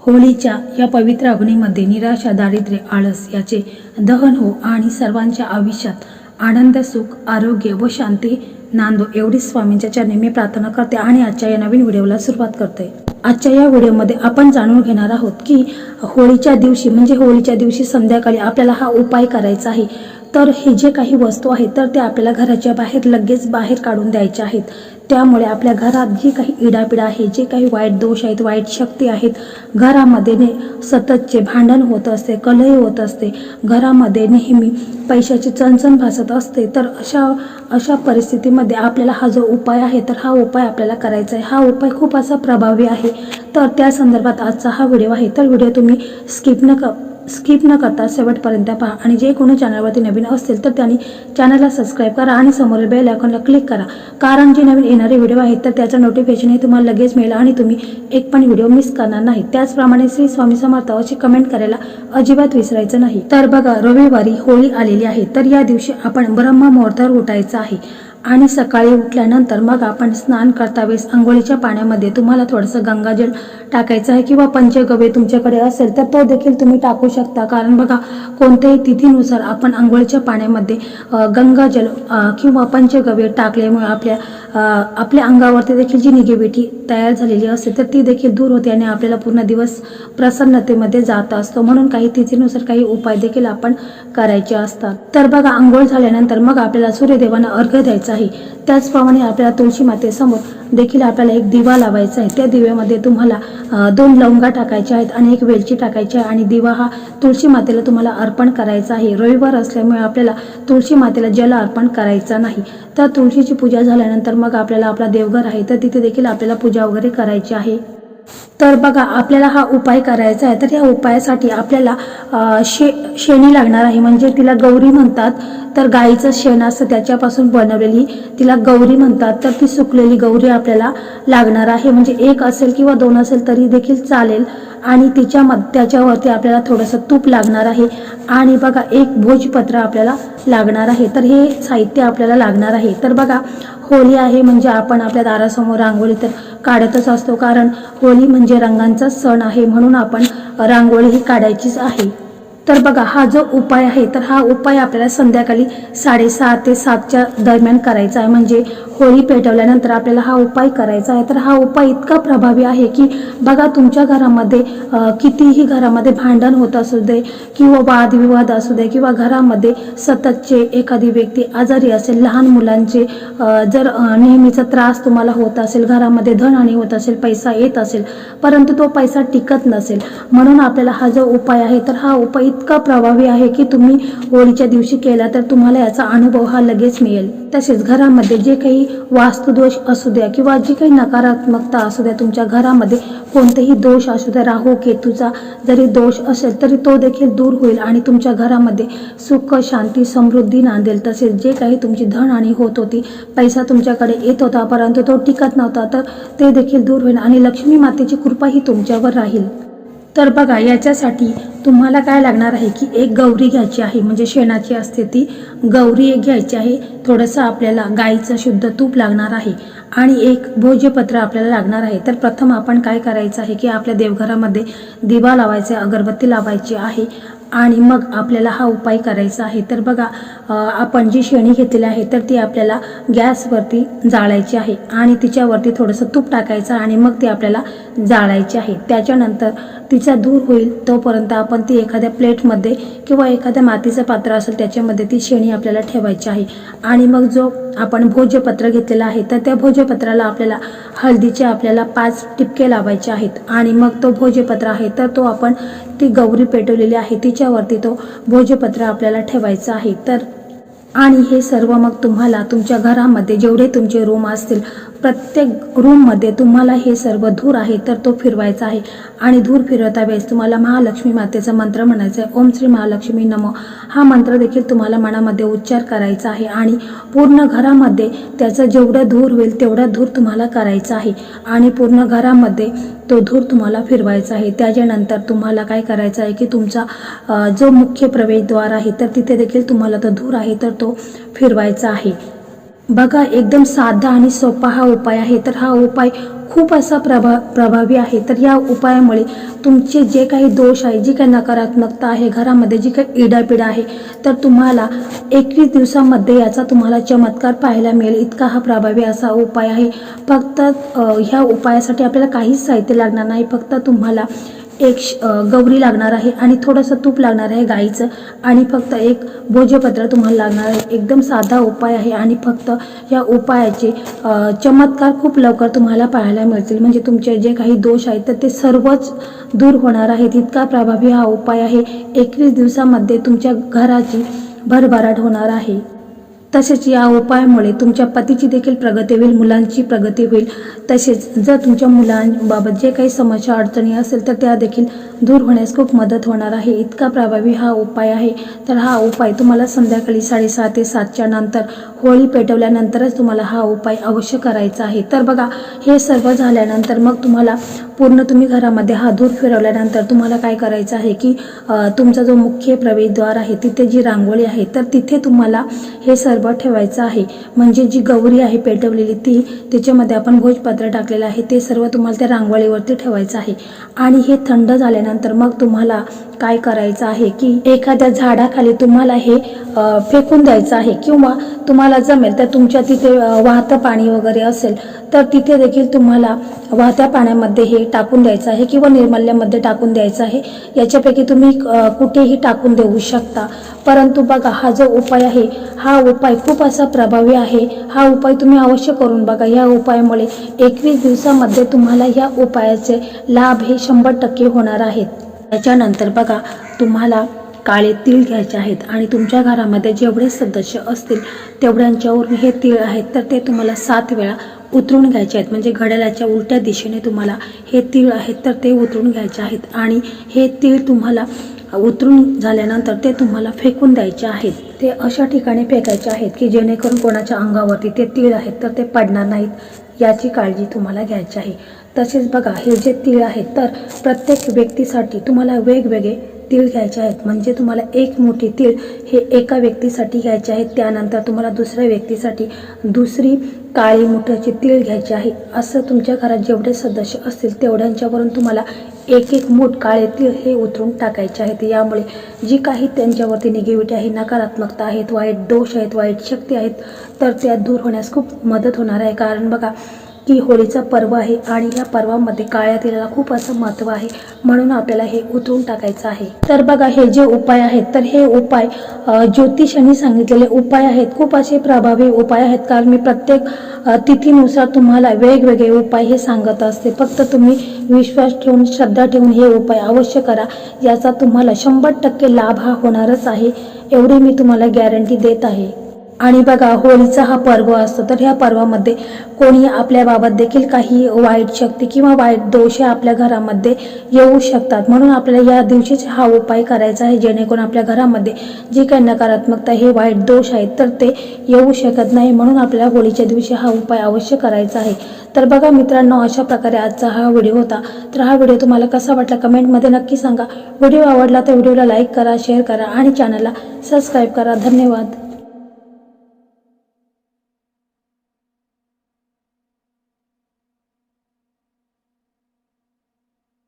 होळीच्या या पवित्र अग्नीमध्ये निराशा दारिद्र्य आळस याचे दहन हो आणि सर्वांच्या आयुष्यात आनंद सुख आरोग्य व शांती. नांदो एवढी स्वामींच्या चरणी मी प्रार्थना करते आणि आजच्या या नवीन व्हिडिओला सुरुवात करते. आजच्या या व्हिडिओमध्ये आपण जाणून घेणार आहोत की होळीच्या दिवशी म्हणजे होळीच्या दिवशी संध्याकाळी आपल्याला हा उपाय करायचा आहे. तर हे जे काही वस्तू आहेत तर ते आपल्याला घराच्या बाहेर लगेच बाहेर काढून द्यायच्या आहेत. त्यामुळे आपल्या घरात जी काही इडापिडा आहे जे काही वाईट दोष आहेत वाईट शक्ती आहेत घरामध्ये ने सततचे भांडण होत असते कलही होत असते. घरामध्ये नेहमी पैशाची चणचण भासत असते तर अशा अशा परिस्थितीमध्ये आपल्याला हा जो उपाय आहे तर हा उपाय आपल्याला करायचा आहे. हा उपाय खूप असा प्रभावी आहे. तर त्या संदर्भात आजचा हा व्हिडिओ आहे. तर व्हिडिओ तुम्ही स्किप न क स्किप न करता शेवटपर्यंत पहा. आणि जे कोणी चॅनलवरती नवीन असतील तर त्यांनी चॅनलला सबस्क्राईब करा आणि समोरील बेल आयकॉनला क्लिक करा. कारण जे नवीन येणारे व्हिडिओ आहेत तर त्याचं नोटिफिकेशन हे तुम्हाला लगेच मिळेल आणि तुम्ही एक पण व्हिडिओ मिस करणार नाही. त्याचप्रमाणे श्री स्वामी समर्थ अशी कमेंट करायला अजिबात विसरायचं नाही. तर बघा रविवारी होळी आलेली आहे. तर या दिवशी आपण ब्रह्म मुहूर्तावर उठायचं आहे. आणि सकाळी उठल्यानंतर मग आपण स्नान करता वेळेस आंघोळीच्या पाण्यामध्ये तुम्हाला थोडंसं गंगाजल टाकायचं आहे किंवा पंचगव्य तुमच्याकडे असेल तर तो देखील तुम्ही टाकू शकता. कारण बघा कोणत्याही तिथीनुसार आपण आंघोळीच्या पाण्यामध्ये गंगाजल किंवा पंचगव्य टाकल्यामुळे आपल्या आपल्या अंगावरती देखील जी निगेटिव्हिटी तयार झालेली असते तर ती देखील दूर होते आणि आपल्याला पूर्ण दिवस प्रसन्नतेमध्ये जात असतो. म्हणून काही तिथीनुसार काही उपाय देखील आपण करायचे असतात. तर बघा आंघोळ झाल्यानंतर मग आपल्याला सूर्यदेवांना अर्घ द्यायचा आहे. त्याचप्रमाणे आपल्याला तुळशी मातेसमोर देखील आपल्याला एक दिवा लावायचा आहे. त्या दिव्यामध्ये तुम्हाला दोन लवंगा टाकायच्या आहेत आणि एक वेलची टाकायची आहे. आणि दिवा हा तुळशी मातेला तुम्हाला अर्पण करायचा आहे. रविवार असल्यामुळे आपल्याला तुळशी मातेला जल अर्पण करायचा नाही. तर तुळशीची पूजा झाल्यानंतर मग आपल्याला आपला देवघर आहे. तर तिथे देखील आपल्याला पूजा वगैरे करायची आहे. तर बघा आपल्याला हा उपाय करायचा आहे. तर या उपायासाठी आपल्याला शे शेणी लागणार आहे. म्हणजे तिला गौरी म्हणतात. तर गाईचं शेण असतं त्याच्यापासून बनवलेली तिला गौरी म्हणतात. तर ती सुकलेली गौरी आपल्याला लागणार आहे. म्हणजे एक असेल किंवा दोन असेल तरी देखील चालेल. आणि तिच्या मग त्याच्यावरती आपल्याला थोडंसं तूप लागणार आहे. आणि बघा एक भोजपत्र आपल्याला लागणार आहे. तर हे साहित्य आपल्याला लागणार आहे. तर बघा होळी आहे म्हणजे आपण आपल्या दारासमोर रांगोळी तर काढतच असतो. कारण होळी म्हणजे रंगांचा सण आहे म्हणून आपण रांगोळी ही काढायचीच आहे. तर बघा हा जो उपाय आहे तर हा उपाय आपल्याला संध्याकाळी साडेसहा ते सातच्या दरम्यान करायचा आहे. म्हणजे होळी पेटवल्यानंतर आपल्याला हा उपाय करायचा आहे. तर हा उपाय इतका प्रभावी आहे की बघा तुमच्या घरामध्ये कितीही घरामध्ये भांडण होत असू दे किंवा वादविवाद असू दे किंवा घरामध्ये सततचे एखादी व्यक्ती आजारी असेल लहान मुलांचे जर नेहमीचा त्रास तुम्हाला होत असेल घरामध्ये धनहानी होत असेल पैसा येत असेल परंतु तो पैसा टिकत नसेल म्हणून आपल्याला हा जो उपाय आहे तर हा उपाय इतका प्रभावी आहे की तुम्ही होळीच्या दिवशी केला तर तुम्हाला याचा अनुभव हा लगेच मिळेल. तसेच घरामध्ये जे काही वास्तुदोष असू द्या किंवा जी काही नकारात्मकता असू द्या तुमच्या घरामध्ये कोणतेही दोष असू द्या राहू केतूचा जरी दोष असेल तरी तो देखील दूर होईल आणि तुमच्या घरामध्ये सुख शांती समृद्धी नांदेल. तसेच जे काही तुमची धनहानी होत होती पैसा तुमच्याकडे येत होता परंतु तो टिकत नव्हता तर ते देखील दूर होईल आणि लक्ष्मी मातेची कृपा ही तुमच्यावर राहील. तर बघा याच्यासाठी तुम्हाला काय लागणार आहे की एक गौरी घ्यायची आहे म्हणजे शेणाची असते ती गौरी एक घ्यायची आहे. थोडंसं आपल्याला गाईचं शुद्ध तूप लागणार आहे आणि एक भोजपत्र आपल्याला लागणार आहे. तर प्रथम आपण काय करायचं आहे की आपल्या देवघरामध्ये दिवा लावायचा आहे अगरबत्ती लावायची आहे आणि मग आपल्याला हा उपाय करायचा आहे. तर बघा आपण जी शेणी घेतलेली आहे तर ती आपल्याला गॅसवरती जाळायची आहे आणि तिच्यावरती थोडंसं तूप टाकायचं आणि मग ती आपल्याला जाळायची आहे. त्याच्यानंतर तिचा धूर होईल तोपर्यंत आपण ती एखाद्या प्लेटमध्ये किंवा एखाद्या मातीचं पात्र असेल त्याच्यामध्ये ती शेणी आपल्याला ठेवायची आहे. आणि मग जो आपण भोजपत्र घेतलेला आहे तर त्या भोजपत्राला आपल्याला हळदीचे आपल्याला पाच टिपके लावायचे आहेत. आणि मग तो भोजपत्र आहे तर तो आपण ती गौरी पेटवलेली आहे. तिच्यावरती तो भोजपत्र आपल्याला ठेवायचा आहे. तर आणि हे सर्व मग तुम्हाला तुमच्या घरामध्ये जेवढे तुमचे रूम असतील प्रत्येक रूममध्ये तुम्हाला हे सर्व धूर आहे तर तो फिरवायचा आहे. आणि धूर फिरवता वेळेस तुम्हाला महालक्ष्मी मातेचा मंत्र म्हणायचा आहे. ओम श्री महालक्ष्मी नमो. हा मंत्र देखील तुम्हाला मनामध्ये उच्चार करायचा आहे आणि पूर्ण घरामध्ये त्याचं जेवढं धूर होईल तेवढा धूर तुम्हाला करायचा आहे. आणि पूर्ण घरामध्ये तो धूर तुम्हाला फिरवायचा आहे. त्याच्यानंतर तुम्हाला काय करायचं आहे की तुमचा जो मुख्य प्रवेशद्वार आहे तर तिथे देखील तुम्हाला तो धूर आहे तर तो फिरवायचा आहे. बघा एकदम साधा आणि सोपा हा उपाय आहे. तर हा उपाय खूप असा प्रभा प्रभावी आहे. तर या उपायामुळे तुमचे जे काही दोष आहे जी काही नकारात्मकता आहे घरामध्ये जी काही इडापिडा आहे तर तुम्हाला एकवीस दिवसामध्ये याचा तुम्हाला चमत्कार पाहायला मिळेल. इतका हा प्रभावी असा उपाय आहे. फक्त ह्या उपायासाठी आपल्याला काहीच साहित्य लागणार नाही. फक्त तुम्हाला एक श- गौरी लागणार आहे आणि थोडंसं तूप लागणार आहे गाईचं. आणि फक्त एक भोजपत्र तुम्हाला लागणार आहे. एकदम साधा उपाय आहे आणि फक्त या उपायाचे चमत्कार खूप लवकर तुम्हाला पाहायला मिळतील. म्हणजे तुमचे जे काही दोष आहेत तर ते सर्वच दूर होणार आहेत. इतका प्रभावी हा उपाय आहे. एकवीस दिवसामध्ये तुमच्या घराची भरभराट होणार आहे. तसेच या उपायामुळे तुमच्या पतीची देखील प्रगती होईल मुलांची प्रगती होईल. तसेच जर तुमच्या मुलांबाबत जे काही समस्या अडचणी असेल तर त्या देखील दूर होण्यास खूप मदत होणार आहे. इतका प्रभावी हा उपाय आहे. तर हा उपाय तुम्हाला संध्याकाळी साडेसहा ते सातच्या नंतर होळी पेटवल्यानंतरच तुम्हाला हा उपाय अवश्य करायचा आहे. तर बघा हे सर्व झाल्यानंतर मग तुम्हाला पूर्ण तुम्ही घरामध्ये हा धूर फिरवल्यानंतर तुम्हाला काय करायचं आहे की तुमचा जो मुख्य प्रवेशद्वार आहे तिथे जी रांगोळी आहे तर तिथे तुम्हाला हे सर्व ठेवायचं आहे. म्हणजे जी गौरी आहे पेटवलेली ती त्याच्यामध्ये आपण भोजपात्र टाकलेलं आहे. ते सर्व तुम्हाला त्या रांगोळीवरती ठेवायचं आहे. आणि हे थंड झाल्यानंतर मग तुम्हाला काय करायचं आहे की एखाद्या झाडाखाली तुम्हाला हे फेकून द्यायचं आहे किंवा तुम्हाला जमेल तर तुमच्या तिथे वाहतं पाणी वगैरे असेल तर तिथे देखील तुम्हाला वाहत्या पाण्यामध्ये हे टाकून द्यायचं आहे किंवा निर्मल्यामध्ये टाकून द्यायचं आहे. याच्यापैकी तुम्ही कुठेही टाकून देऊ शकता. परंतु बघा हा जो उपाय आहे हा उपाय खूप असा प्रभावी आहे. हा उपाय तुम्ही अवश्य करून बघा. या उपायामुळे एकवीस दिवसामध्ये तुम्हाला या उपायाचे लाभ हे शंभर टक्के होणार आहेत. त्याच्यानंतर बघा तुम्हाला काळे तीळ घ्यायचे आहेत आणि तुमच्या घरामध्ये जेवढे सदस्य असतील तेवढ्यांच्यावरून हे तीळ आहेत तर ते तुम्हाला सात वेळा उतरून घ्यायचे आहेत. म्हणजे घड्याळाच्या उलट्या दिशेने तुम्हाला हे तीळ आहेत तर ते उतरून घ्यायचे आहेत. आणि हे तीळ तुम्हाला उतरून झाल्यानंतर ते तुम्हाला फेकून द्यायचे आहेत. ते अशा ठिकाणी फेकायचे आहेत की जेणेकरून कोणाच्या अंगावरती ते तीळ आहेत तर ते पडणार नाहीत याची काळजी तुम्हाला घ्यायची आहे. तसेच बघा हे जे तीळ आहेत तर प्रत्येक व्यक्तीसाठी तुम्हाला वेगवेगळे तीळ घ्यायचे आहेत. म्हणजे तुम्हाला एक मोठी तीळ हे एका व्यक्तीसाठी घ्यायचे आहेत त्यानंतर तुम्हाला दुसऱ्या व्यक्तीसाठी दुसरी काळी मुठाची तीळ घ्यायची आहे. असं तुमच्या घरात जेवढे सदस्य असतील तेवढ्यांच्यावरून तुम्हाला एक एक मूठ काळे तीळ हे उतरून टाकायचे आहेत. यामुळे जी काही त्यांच्यावरती निगेटिव्हिटी आहे नकारात्मकता आहेत वाईट दोष आहेत वाईट शक्ती आहेत तर त्या दूर होण्यास खूप मदत होणार आहे. कारण बघा की होळीचा पर्व आहे आणि या पर्वामध्ये काळ्या तिळाला खूप असं महत्त्व आहे म्हणून आपल्याला हे उतरून टाकायचं आहे. तर बघा हे जे उपाय आहेत तर हे उपाय ज्योतिषांनी सांगितलेले उपाय आहेत. खूप असे प्रभावी उपाय आहेत. कारण मी प्रत्येक तिथीनुसार तुम्हाला वेगवेगळे उपाय हे सांगत असते. फक्त तुम्ही विश्वास ठेवून श्रद्धा ठेवून हे उपाय अवश्य करा. याचा तुम्हाला शंभर टक्के लाभ हा होणारच आहे. एवढी मी तुम्हाला गॅरंटी देत आहे. आणि बघा होळीचा हा पर्व असतो तर ह्या पर्वामध्ये कोणी आपल्याबाबत देखील काही वाईट शक्ती किंवा वाईट दोष आपल्या घरामध्ये येऊ शकतात. म्हणून आपल्याला या दिवशीच हा उपाय करायचा आहे जेणेकरून आपल्या घरामध्ये जी काही नकारात्मकता हे वाईट दोष आहेत तर ते येऊ शकत नाही. म्हणून आपल्याला होळीच्या दिवशी हा उपाय अवश्य करायचा आहे. तर बघा मित्रांनो अशा प्रकारे आजचा हा व्हिडिओ होता. तर हा व्हिडिओ तुम्हाला कसा वाटला कमेंटमध्ये नक्की सांगा. व्हिडिओ आवडला तर व्हिडिओला लाईक करा शेअर करा आणि चॅनलला सबस्क्राईब करा. धन्यवाद.